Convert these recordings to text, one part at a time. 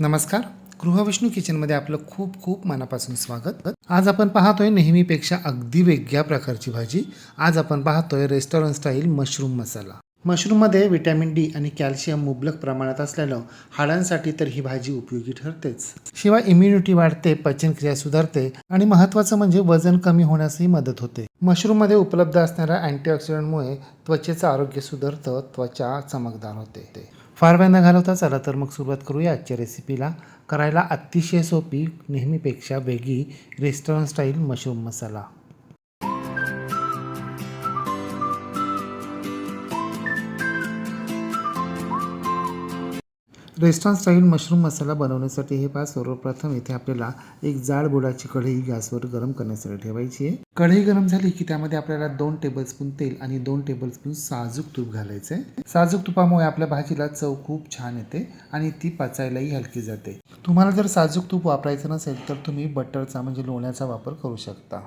नमस्कार. गृहविष्णू किचनमध्ये आपलं खूप खूप मनापासून स्वागत. आज आपण पाहतोय नेहमीपेक्षा अगदी वेगळ्या प्रकारची भाजी. आज आपण पाहतोय रेस्टॉरंट स्टाईल मशरूम मसाला मशरूममध्ये व्हिटॅमिन डी आणि कॅल्शियम मुबलक प्रमाणात असल्यानं हाडांसाठी तर ही भाजी उपयोगी ठरतेच. शिवाय इम्युनिटी वाढते पचनक्रिया सुधारते आणि महत्त्वाचं म्हणजे वजन कमी होण्यासही मदत होते. मशरूममध्ये उपलब्ध असणाऱ्या अँटीऑक्सिडंटमुळे त्वचेचं आरोग्य सुधारतं त्वचा चमकदार होते. फार वेळ न घालवता चला तर मग सुरुवात करूया आजच्या रेसिपीला करायला अतिशय सोपी नेहमीपेक्षा वेगळी restaurant style mushroom masala. Restaurant style mushroom masala बनवण्यासाठी हे पहा सर्वप्रथम इथे आपल्याला एक जाड बुडाची कढई गॅसवर गरम करण्यासाठी ठेवायची आहे. कढई गरम झाली की त्यामध्ये आपल्याला दोन टेबलस्पून तेल आणि दोन टेबलस्पून साजूक तूप घालायचं आहे. साजूक तुपामुळे आपल्या भाजीला चव खूप छान येते आणि ती पचायलाही हलकी जाते. तुम्हाला जर साजूक तूप वापरायचं नसेल तर तुम्ही बटरचा म्हणजे लोण्याचा वापर करू शकता.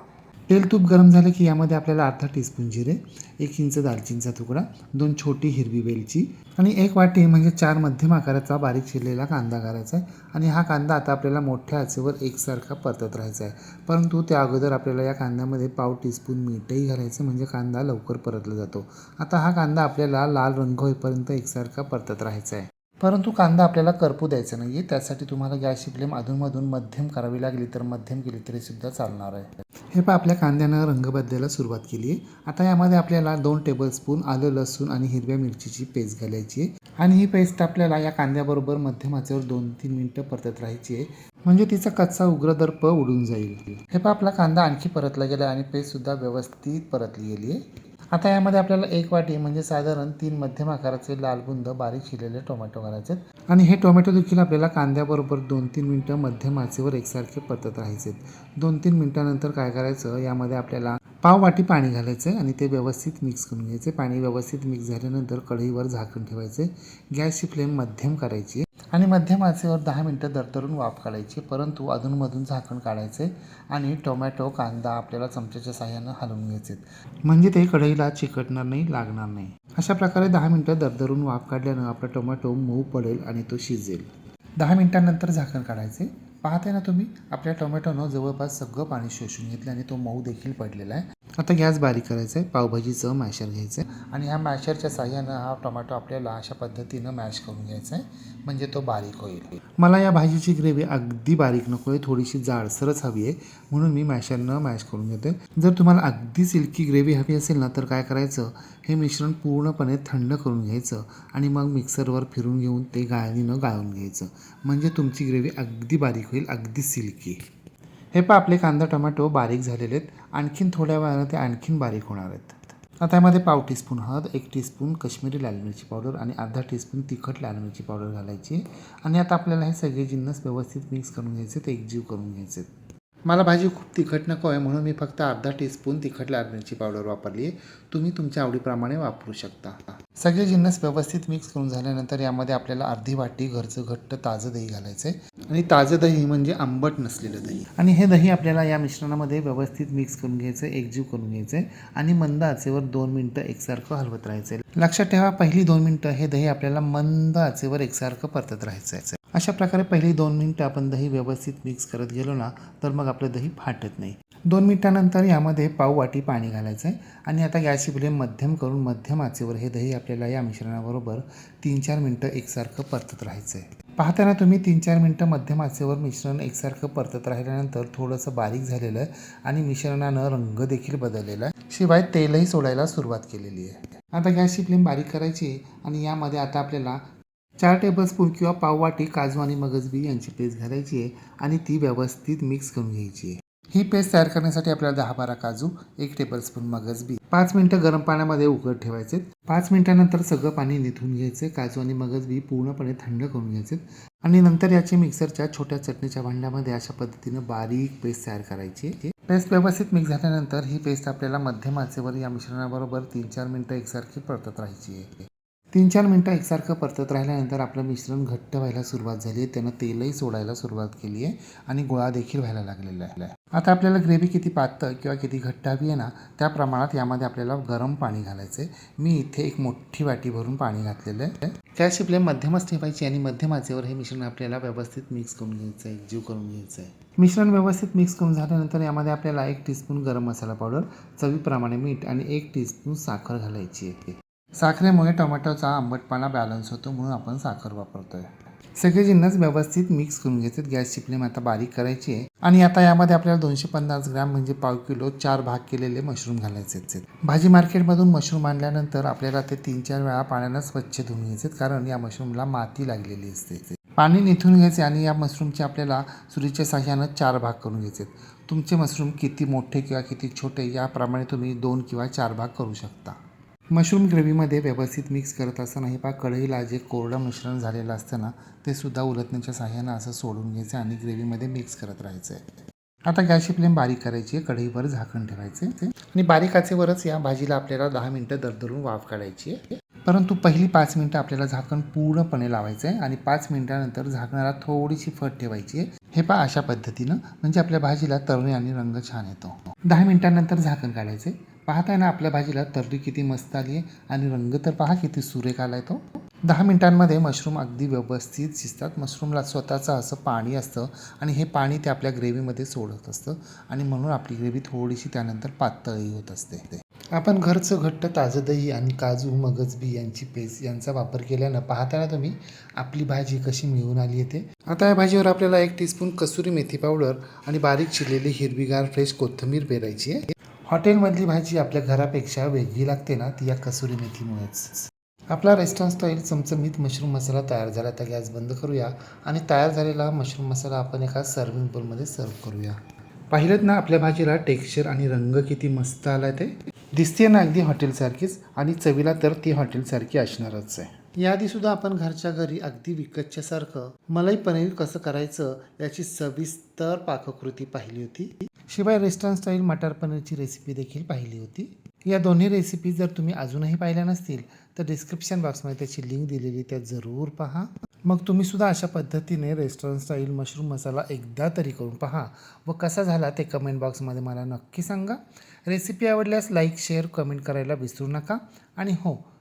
तेल तूप गरम झालं की यामध्ये आपल्याला अर्धा टीस्पून जिरे एक इंच दालचिनीचा तुकडा दोन छोटी हिरवी वेलची आणि एक वाटी म्हणजे चार मध्यम आकाराचा बारीक चिरलेला कांदा घालायचा आहे. आणि हा कांदा आता आपल्याला मोठ्या आचेवर एकसारखा परतत राहायचा आहे. परंतु त्या अगोदर आपल्याला या कांद्यामध्ये पाव टीस्पून मीठही घालायचं म्हणजे कांदा लवकर परतला जातो. आता हा कांदा आपल्याला लाल रंग होईपर्यंत एकसारखा परतत राहायचा आहे. परंतु कांदा आपल्याला करपू द्यायचा नाही आहे त्यासाठी तुम्हाला गॅसची फ्लेम अधूनमधून मध्यम करावी लागली तर मध्यम केली तरीसुद्धा चालणार आहे. हे पहा आपल्या कांद्यानं रंग बदलायला सुरुवात केली आहे आता यामध्ये आपल्याला दोन टेबलस्पून आलं लसूण आणि हिरव्या मिरचीची पेस्ट घालायची आहे आणि ही पेस्ट आपल्याला या कांद्याबरोबर मध्यम आचेवर दोन तीन मिनटं परतत राहायची आहे म्हणजे तिचा कच्चा उग्रदर्प उडून जाईल. हे पहा आपला कांदा आणखी परतला गेला आणि पेस्टसुद्धा व्यवस्थित परतली गेली आहे आता यामध्ये आपल्याला एक वाटी म्हणजे साधारण तीन मध्यम आकाराचे लाल बुंद बारीक शिलेले टोमॅटो घालायचे आहेत. आणि हे टोमॅटो देखील आपल्याला कांद्याबरोबर दोन तीन मिनटं मध्यम आचेवर एकसारखे परतत राहायचे दोन तीन मिनटानंतर काय करायचं? यामध्ये आपल्याला पाव वाटी पाणी घालायचं आणि ते व्यवस्थित मिक्स करून घ्यायचे. पाणी व्यवस्थित मिक्स झाल्यानंतर कढईवर झाकण ठेवायचे. गॅसची फ्लेम मध्यम करायची आणि मध्यम आचेवर दहा मिनटं दरदरून वाफ काढायची परंतु अधूनमधून झाकण काढायचे आणि टोमॅटो कांदा आपल्याला चमच्याच्या साह्यानं हलवून घ्यायचे. म्हणजे ते कढईला चिकटणार नाही लागणार नाही. अशा प्रकारे दहा मिनटं दरदरून वाफ काढल्यानं आपला टोमॅटो मऊ पडेल आणि तो शिजेल. दहा मिनटांनंतर झाकण काढायचे. पाहते ना तुम्ही आपल्या टोमॅटोनं जवळपास सगळं पाणी शोषून घेतलं आणि तो मऊ देखील पडलेला आहे. आता गॅस बारीक करायचा आहे. पावभाजीचं मॅशर घ्यायचं आहे. आणि ह्या मॅशरच्या साह्यानं हा टोमॅटो आपल्याला अशा पद्धतीनं मॅश करून घ्यायचा आहे. म्हणजे तो बारीक होईल. मला या भाजीची ग्रेव्ही अगदी बारीक नको आहे. थोडीशी जाडसरच हवी आहे. म्हणून मी मॅशरनं मॅश करून घेते जर तुम्हाला अगदी सिल्की ग्रेव्ही हवी असेल ना तर काय करायचं? हे मिश्रण पूर्णपणे थंड करून घ्यायचं. आणि मग मिक्सरवर फिरून घेऊन ते गाळणीनं गाळून घ्यायचं. म्हणजे तुमची ग्रेव्ही अगदी बारीक होईल. अगदी सिल्की. हे पहा आपले कांदा टोमॅटो बारीक झालेले आहेत. आणखीन थोड्या वेळानं ते आणखीन बारीक होणार आहेत. आता यामध्ये पाव टीस्पून हळद एक टीस्पून काश्मीरी लाल मिरची पावडर आणि अर्धा टीस्पून तिखट लाल मिरची पावडर घालायची. आणि आता आपल्याला हे सगळे जिन्नस व्यवस्थित मिक्स करून घ्यायचे ते एकजीव करून घ्यायचे मला भाजी खूप तिखट नको आहे म्हणून मी फक्त अर्धा टीस्पून तिखट लाल मिरची पावडर वापरली आहे. तुम्ही तुमच्या आवडीप्रमाणे वापरू शकता. सगळे जिन्नस व्यवस्थित मिक्स करून झाल्यानंतर यामध्ये आपल्याला अर्धी वाटी घरचं घट्ट ताजं दही घालायचं आहे. आणि ताजं दही म्हणजे आंबट नसलेलं दही. आणि हे दही आपल्याला या मिश्रणामध्ये व्यवस्थित मिक्स करून घ्यायचं आहे एकजीव करून घ्यायचं आहे. आणि मंद आचेवर दोन मिनटं एकसारखं हलवत राहायचं आहे. लक्षात ठेवा पहिली दोन मिनटं हे दही आपल्याला मंद आचेवर एकसारखं परतत राहायचं आहे. अशा प्रकारे पहिली दोन मिनटं आपण दही व्यवस्थित मिक्स करत गेलो ना तर मग आपलं दही फाटत नाही. दोन मिनटानंतर यामध्ये पाव वाटी पाणी घालायचं आहे आणि आता गॅसची फ्लेम मध्यम करून मध्यम आचेवर हे दही आपल्याला या मिश्रणाबरोबर तीन चार मिनटं एकसारखं परतत राहायचं आहे पाहताना तुम्ही तीन चार मिनटं मध्यम आचेवर मिश्रण एकसारखं परतत राहिल्यानंतर थोडंसं बारीक झालेलं आहे आणि मिश्रणानं रंग देखील बदललेला आहे. शिवाय तेलही सोडायला सुरुवात केलेली आहे. आता गॅसची फ्लेम बारीक करायची आणि यामध्ये आता आपल्याला चार टेबलस्पून किंवा पाववाटी काजू आणि मगजबी यांची पेस्ट घालायची आहे आणि ती व्यवस्थित मिक्स करून घ्यायची आहे. ही पेस्ट तयार करण्यासाठी आपल्याला दहा बारा काजू एक टेबलस्पून मगजबी पाच मिनटं गरम पाण्यामध्ये उकळत ठेवायचे पाच मिनिटानंतर सगळं पाणी निथून घ्यायचे काजू आणि मगजबी पूर्णपणे थंड करून घ्यायचे आणि नंतर याची मिक्सरच्या छोट्या चटणीच्या भांड्यामध्ये अशा पद्धतीनं बारीक पेस्ट तयार करायची पेस्ट व्यवस्थित मिक्स झाल्यानंतर ही पेस्ट आपल्याला मध्यम आचेवर या मिश्रणाबरोबर तीन चार मिनटं एकसारखी परतत राहायची आहे. तीन चार मिनटं एकसारखं परतत राहिल्यानंतर आपलं मिश्रण घट्ट व्हायला सुरुवात झाली. आहे त्यानं तेलही सोडायला सुरुवात केली आहे आणि गोळा देखील व्हायला लागलेला आहे. आता आपल्याला ग्रेव्ही किती पातळ किंवा किती घट्ट हवी आहे ना त्या प्रमाणात यामध्ये आपल्याला गरम पाणी घालायचं आहे मी इथे एक मोठी वाटी भरून पाणी घातलेलं आहे. त्या शिपले मध्यमच ठेवायची आणि मध्यम आचेवर हे मिश्रण आपल्याला व्यवस्थित मिक्स करून घ्यायचं आहे जीव करून घ्यायचं आहे मिश्रण व्यवस्थित मिक्स करून झाल्यानंतर यामध्ये आपल्याला एक टीस्पून गरम मसाला पावडर चवीप्रमाणे मीठ आणि एक टीस्पून साखर घालायची आहे. साखरेमुळे टोमॅटोचा आंबटपणा बॅलन्स होतो म्हणून आपण साखर वापरतोय. सगळे जिन्नस व्यवस्थित मिक्स करून घेतात. गॅसची फ्लेम आता बारीक करायची आहे. आणि आता यामध्ये आपल्याला दोनशे पन्नास ग्रॅम म्हणजे पाव किलो चार भाग केलेले मशरूम घालायचे आहेत. भाजी मार्केटमधून मशरूम आणल्यानंतर आपल्याला ते तीन चार वेळा पाण्यानं स्वच्छ धुवून घ्यायचे कारण या मशरूमला माती लागलेली असते. पाणी निथून घ्यायचे आणि या मशरूमचे आपल्याला सुरीच्या साह्यानं चार भाग करून घ्यायचे तुमचे मशरूम किती मोठे किंवा किती छोटे याप्रमाणे तुम्ही दोन किंवा चार भाग करू शकता. मशरूम ग्रेव्हीमध्ये व्यवस्थित मिक्स करत असताना हे पा कढईला जे कोरडं मिश्रण झालेलं असतं ना ते सुद्धा उलटण्याच्या साह्यानं असं सोडून घ्यायचं आणि ग्रेव्हीमध्ये मिक्स करत राहायचं आहे. आता गॅसची फ्लेम बारीक करायची आहे कढईवर झाकण ठेवायचे आणि बारीक आचेवरच या भाजीला आपल्याला दहा मिनटं दरदरून वाफ काढायची आहे. परंतु पहिली पाच मिनटं आपल्याला झाकण पूर्णपणे लावायचं आहे आणि पाच मिनटानंतर झाकणाला थोडीशी फट ठेवायची आहे. हे पहा अशा पद्धतीनं म्हणजे आपल्या भाजीला तळणी आणि रंग छान येतो. दहा मिनटानंतर झाकण काढायचे पाहताय ना आपल्या भाजीला तर्री किती मस्त आली आहे. आणि रंग तर पहा किती सुरेख आलाय तो. दहा मिनिटांमध्ये मशरूम अगदी व्यवस्थित शिजतात. मशरूमला स्वतःचं असं पाणी असतं आणि हे पाणी ते आपल्या ग्रेव्हीमध्ये सोडत असतं. आणि म्हणून आपली ग्रेव्ही थोडीशी त्यानंतर पातळी होत असते. आपण घरचं घट्ट ताजं दही आणि काजू मगज बी यांची पेस्ट यांचा वापर केल्यानं पाहताना तुम्ही आपली भाजी कशी मिळून आली येते आता या भाजीवर आपल्याला एक टीस्पून कसुरी मेथी पावडर आणि बारीक चिरलेली हिरवीगार फ्रेश कोथिंबीर पेरायची आहे. हॉटेलमधली भाजी आपल्या घरापेक्षा वेगळी लागते ना ती या कसुरी मेथीमुळेच. आपला रेस्टॉरंट स्टाईल चमचमीत मशरूम मसाला तयार झाला आता गॅस बंद करूया आणि तयार झालेला मशरूम मसाला आपण एका सर्विंग बोलमध्ये सर्व करूया. पाहिलं ना आपल्या भाजीला टेक्स्चर आणि रंग किती मस्त आलाय ते? दिसते ना अगदी हॉटेलसारखीच आणि चवीला तर ती हॉटेलसारखी असणारच आहे. याआधीसुद्धा आपण घरच्या घरी अगदी विकतच्यासारखं. मलाई पनीर कसं करायचं याची सविस्तर पाककृती पाहिली होती. शिवाय रेस्टॉरंट स्टाईल मटर पनीरची रेसिपी देखील पाहिली होती. या दोन्ही रेसिपी जर तुम्ही अजूनही पाहिल्या नसतील तर डिस्क्रिप्शन बॉक्समध्ये त्याची लिंक दिलेली त्या जरूर पहा. मग तुम्ही सुद्धा अशा पद्धतीने रेस्टॉरंट स्टाईल मशरूम मसाला एकदा तरी करून पहा. व कसा झाला ते कमेंट बॉक्समध्ये मला नक्की सांगा. रेसिपी आवडल्यास लाईक शेअर कमेंट करायला विसरू नका. आणि हो